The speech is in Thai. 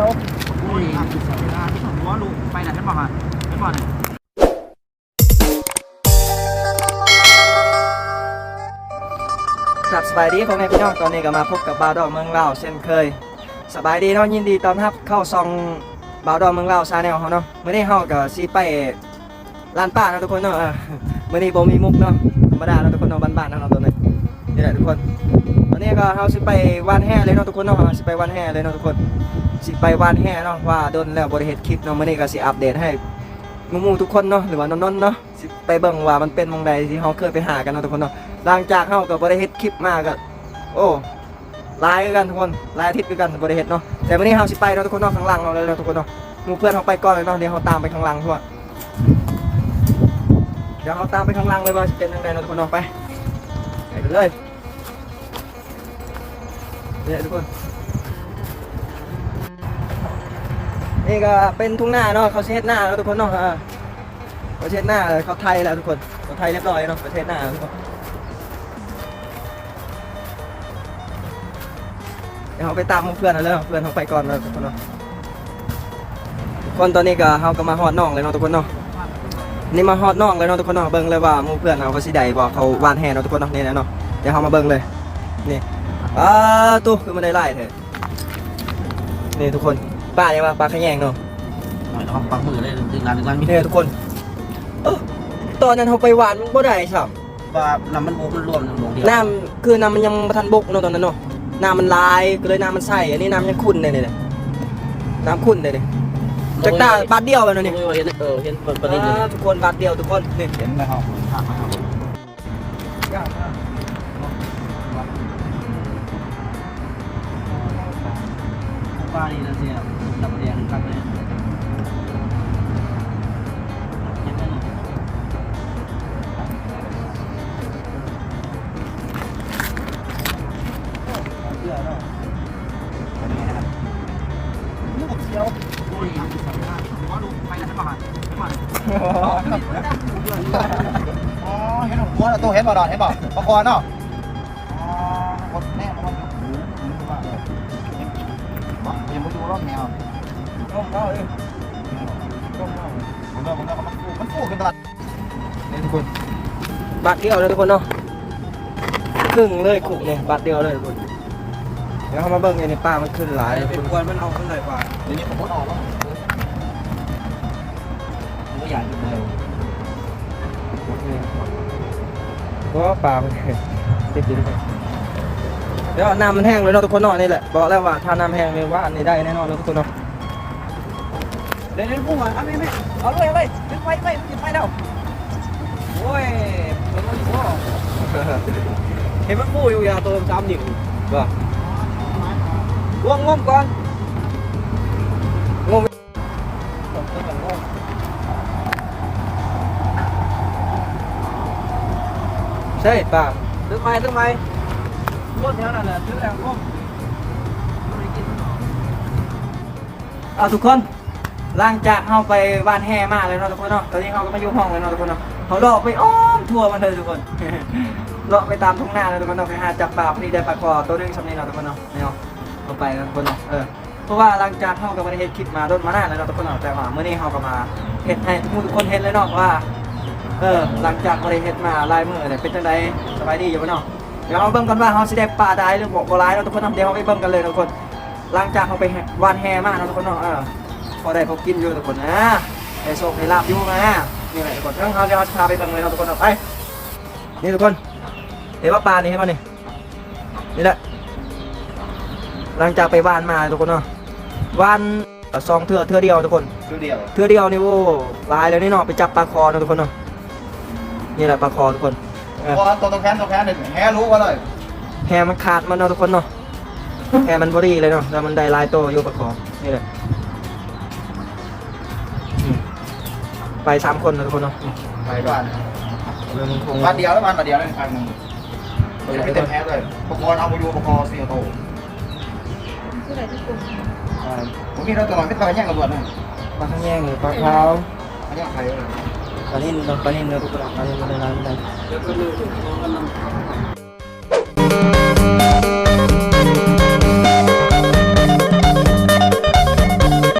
ยวโอ้ยเวลาที่ผมว่าลูกไปไหนฉันบอกอะฉันบอกเนี่ยครับสบายดีพ่อแม่พี่น้องตอนนี้ก็มาพบกับบาวดอกเมืองลาวเช่นเคยสบายดีเนาะยินดีต้อนรับเข้าซองบาวดอกเมืองลาวชาแนลเขาเนาะมื้อนี้เฮาก็สิไปร้านป้าเนาะทุกคนเนาะเออมื้อนี้บ่มีมุกเนาะธรรมดาเนาะทุกคนเนาะบ้านๆเนาะตัวนี้นี่แหละทุกคนตอนนี้ก็เฮาสิไปวานแห่เลยเนาะทุกคนเนาะเฮาสิไปวานแห่เลยเนาะทุกคน สิไปวานแห่เนาะว่าโดนแล้วบ่ได้เฮ็ดคลิปเนาะมื้อนี้ก็สิอัปเดตให้มู่ๆทุกคนเนาะหรือว่านนท์เนาะสิไปเบิ่งว่ามันเป็นมองใดที่เฮาเคยไปหากันเนาะทุกคนเนาะหลังจากเฮาก็บ่ได้เฮ็ดคลิปมาก็โอ้ลายกันทุกคนลายอาทิตย์กันบ่ได้เฮ็ดเนาะแต่วันนี้เฮาสิไปเนาะทุกคนเนาะข้างหลังเราเลยเนาะทุกคนเนาะมูเพื่อนเฮาไปก่อนเลยเนาะเดี๋ยวเฮาตามไปข้างหลังทั่วเดี๋ยวเฮาตามไปข้างหลังเลยว่าเป็นจังไดเนาะทุกคนเนาะไปไปเลยเนี่ยทุกคน นี่ก็เป็นทุ่งหน้าเนาะเขาเฮ็ดหน้าเนาะทุกคนเนาะเขาเฮ็ดหน้าเขาไทยแล้วทุกคนเขาไทยเรียบร้อยเนาะประเทศนาทุกคนเดี๋ยวเราไปตามเพื่อนเอาเลยเนาะเพื่อนเขาไปก่อนแล้วทุกคนเนาะทุกคนตอนนี้ก็เขาก็มาฮอดน้องเลยเนาะทุกคนเนาะนี่มาฮอดน้องเลยเนาะทุกคนเนาะเบิ่งเลยว่ามู่เพื่อนเขาก็สิได้บ่เขาวานแห่เนาะทุกคนเนาะนี่แหละเนาะเดี๋ยวเขามาเบิ่งเลยนี่อ้าตู้คือมันได้ไล่เถอะนี่ทุกคน ป้าเนี่ยว่าปลาขะแยงเนาะหน่อยต้องปักมือเลยดึงร้านดึงร้านมีนี่ทุกคนเอ้อตอนนั้นเขาไปหวานมันบ่ได้ใช่ว่าน้ำมันโบมันรวมน้ำโบเดียวน้ำคือน้ำมันยังบ่ทันบกเนาะตอนนั้นเนาะน้ำมันลายก็เลยน้ำมันใสอันนี้น้ำยังขุ่นเลยเนี่ยน้ำขุ่นเลยเนี่ยจักตาบาทเดียวไปเนาะนี่เห็นเออเห็นประเด็นอ่าทุกคนบาทเดียวทุกคนนี่เห็นไหมครับ บแนวต้มเข้าเลยต้มเข้าผมว่าผมว่ามันฟูมันฟูขึ้นตลอดนี่ทุกคน บาทเดียวเลยทุกคนเนาะครึ่งเลยขุกเนี่ยบาทเดียวเลยทุกคน เดี๋ยวเขามาเบิ่งไอ้ในป้ามันขึ้นหลายเป็นควนมันเอาขึ้นเลยกว่าเดี๋ยวนี้ผมพูดออกว่าไม่อยากอยู่เลยเพราะว่าปลามันติดดินไปเดี๋ยวน้ำมันแห้งเลยเนาะทุกคนเนาะนี่แหละบอกแล้วว่าถ้าน้ำแห้งเลยว่าอันนี้ได้แน่นอนเลยทุกคนเนาะเดี๋ยวเดี๋ยวพุ่งอะเอาไม่ไม่เอาเลยเอาเลยดึงไฟไปดึงไฟแล้วโอ้ยเห็นมันโอ้เห็นมันปูอยู่ยาตัวซ้ำอยู่ว่าง่วง ง่วงก่อนง่วงใช่ป่ะดึงไฟดึงไฟรถแถวนั้นแหละดึงแล้วพุ่งเอาทุกคนหลังจากเข้าไปบ้านแห่มาเลยเนาะทุกคนเนาะ ตอนนี้เขาก็มาอยู่ห้องเลยเนาะทุกคนเนาะเขาเลาะไปอ้อมทั่วมันเลยทุกคนเลาะไปตามทุ่งนาเลยทุกคนเนาะไปหาจับปลาพอดีได้ปลาคอตัวนึงสำเนียงเนาะทุกคนเนาะนี่เนาะ เอาไปนะทุกคนเนเออเพราะว่าหลังจากเขาก็ไม่ได้เฮ็ดคลิปมาโดนมานาแล้วเนาทุกคนเนาแต่ว่าเมื่อนี้เขาก็มาเฮ็ดให้ทุกคนเห็นเลยเนาะว่าเออหลังจากม่ได้เฮ็ดมาลายมือเนี่ยเป็นจังไดสบายดีอยู่บ่เนาะเดี๋ยวเราเบิ่งกันว่าเขาสิได้ปลาได้หรือบ่บ่ร้ายเนาทุกคนเนาะเดี๋ยวเราไปเบิ่งกันเลยทุกคนหลังจากเขาไปวานแฮมาเนะทุกคนเนาะเออพอได้พอกินอยู่ทุกคนนะได้โชคได้ลาบอยู่นะนี่แหละทุกคนเรื่องเขาเดี๋ยวเราจะพาไปเบิ่งเลยเนาทุกคนเนาะไปนี่ทุกคนเห็นว่าปลานี่เห็นป่ะนี่นี่แหละ หลังจากไปวานมาทุกคนเนาะวานเอ่อซองเทือเทือเดียวทุกคนคือเดียวเทือเดียวนี่โว้ลายแล้วนี่เนาะไปจับปลาคอเนาะทุกคนเนาะนี่แหละปลาคอทุกคนเออพอตัวตัวแขนตัวแขนหนึ่งแฮรู้ว่าเลยแฮมันขาดมันเนาะทุกคนเนาะแฮมันบอดี้เลยเนาะแล้วมันได้ลายโตอยู่ปลาคอนี่เลยอืมไปสามคนเนาะทุกคนเนาะอืมไปด้วบ้ายนเรื่องคงบ้านเดียวแล้วบ้านมาเดียวเลยพันหนึ่งไม่เต็มแฮเลยประกอบเอาไปดูประกอบเสียโต ผู้ใดที่กลุ่มอ่าผมมีราตลอดไม่ต่อยแย่งกับตวจนะปลาข้างแยงหรือปลาขาวอันนี้ใครเลยปลานิ่นปลานิ่นเนื้อปลาปลานิ่นเนื้อน้ำเนื้อ